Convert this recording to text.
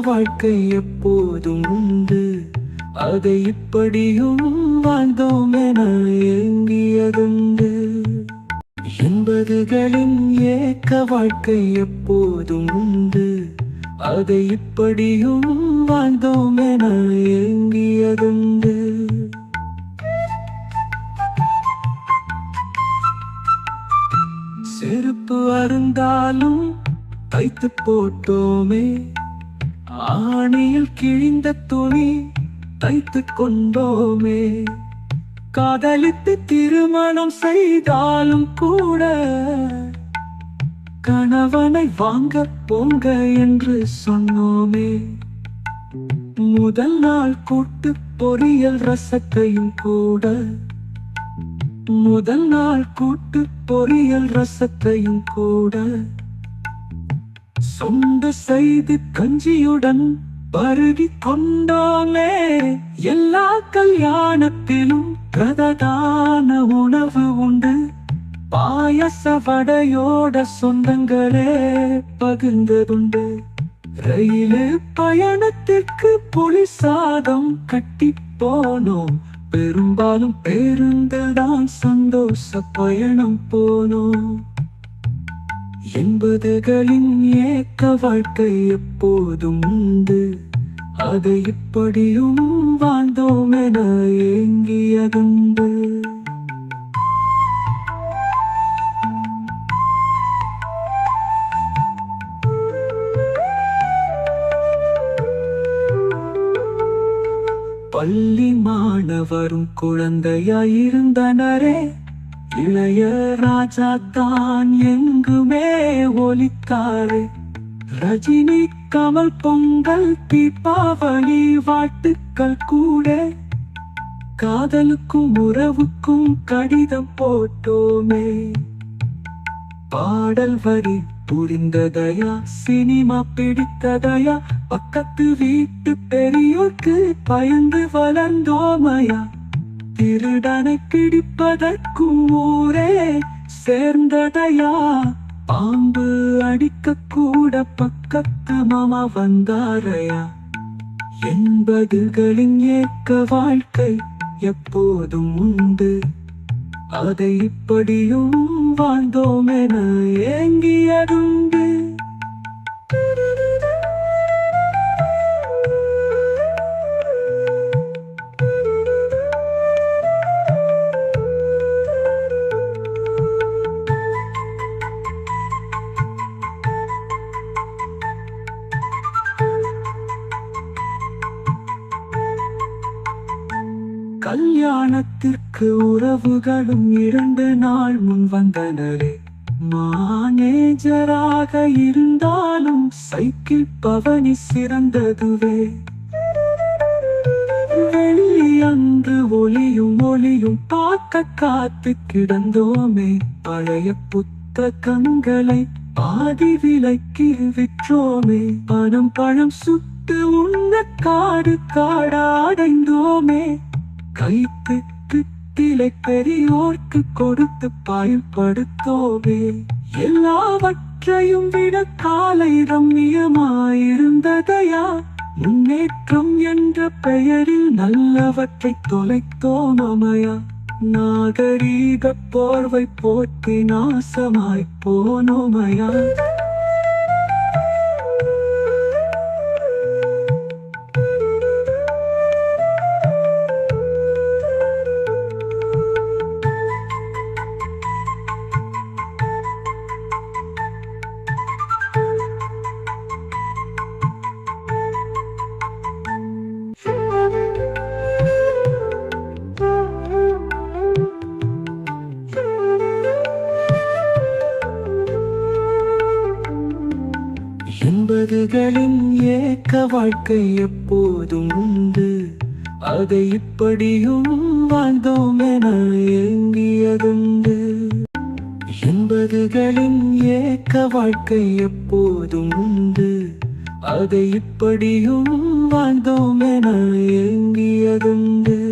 வாழ்க்கை எப்போதும் உண்டு. அதை இப்படியும் வாழ்ந்தோம் என ஏங்கியதுண்டு. எண்பதுகளின் ஏக்க வாழ்க்கை எப்போதும் உண்டு. அதை இப்படியும் வாழ்ந்தோம் என ஏங்கியதுண்டு. செருப்பு அருந்தாலும் தைத்து போட்டோமே. ஆணியில் கிழிந்த துணி தைத்து கொண்டோமே. காதலித்து திருமணம் செய்தாலும் கூட கணவனை வாங்க போங்க என்று சொன்னோமே. முதல் நாள் கூட்டு பொரியல் ரசத்தையும் கூட. முதல் நாள் கூட்டு பொரியல் ரசத்தையும் கூட. சொந்த செய்து கஞ்சியுடன் பருகி கொண்டாலே எல்லா கல்யாணத்திலும் பிரதான உணவு உண்டு. பாயச வடையோட சொந்தங்களே பகிர்ந்ததுண்டு. ரயிலு பயணத்திற்கு புலி சாதம் கட்டி போனோம். பெரும்பாலும் பேருந்து தான் சந்தோஷ பயணம் போனோம். என்பதுகளின் ஏக்க வாழ்க்கை எப்போதும் உண்டு. அதை இப்படியும் வாழ்ந்தோம் என ஏங்கியதுண்டு. பள்ளி மாணவரும் குழந்தையாயிருந்தனரே. இளைய ராஜா தான் எங்கு ஒலித்தாரே ரஜினி கமல் பொங்கல் தீபாவளி வாழ்த்துக்கள் கூட. காதலுக்கும் உறவுக்கும் கடிதம் போட்டோமே. பாடல் வரி புரிந்ததையா? சினிமா பிடித்ததையா? பக்கத்து வீட்டு பெரியோர்க்கு பயந்து வளர்ந்தோமையா? திருடனை பிடிப்பதற்கும் ஊரே சேர்ந்ததையா? பாம்பு அடிக்க கூட பக்கத்து மாமா வந்தாரையா? என்பதுகளின் ஏக்க வாழ்க்கை எப்போதும் உண்டு. அதை இப்படியும் வாழ்ந்தோம் என ஏங்கியதுண்டு. கல்யாணத்திற்கு உறவுகளும் இரண்டு நாள் முன் வந்தனரே. மானேஜராக இருந்தாலும் சைக்கிள் பவனி சிறந்ததுவே. வெள்ளி அன்று ஒளியும் ஒளியும் பார்க்க காத்து கிடந்தோமே. பழைய புத்தகங்களை பாதி விலைக்கு விற்றோமே. பணம் பழம் சுட்டு உண்ண காடு காடாடைந்தோமே. கைத்து திலை பெரியோர்க்கு கொடுத்து பயன்படுத்தோமே. எல்லாவற்றையும் விட காலை ரம்மியமாயிருந்ததையா? முன்னேற்றம் என்ற பெயரில் நல்லவற்றை தொலைத்தோம் அமையா? நாகரீக போர்வை போற்றி நாசமாய் போனோமையா ஐம்பதுகளின் ஏக்க வாழ்க்கை எப்போதும் உண்டு. அதை இப்படியும் வாழ்ந்தோம் என ஏங்கியதுண்டு. எண்பதுகளின் ஏக்க வாழ்க்கை எப்போதும் உண்டு. அதை இப்படியும் வாழ்ந்தோம் என ஏங்கியதுண்டு.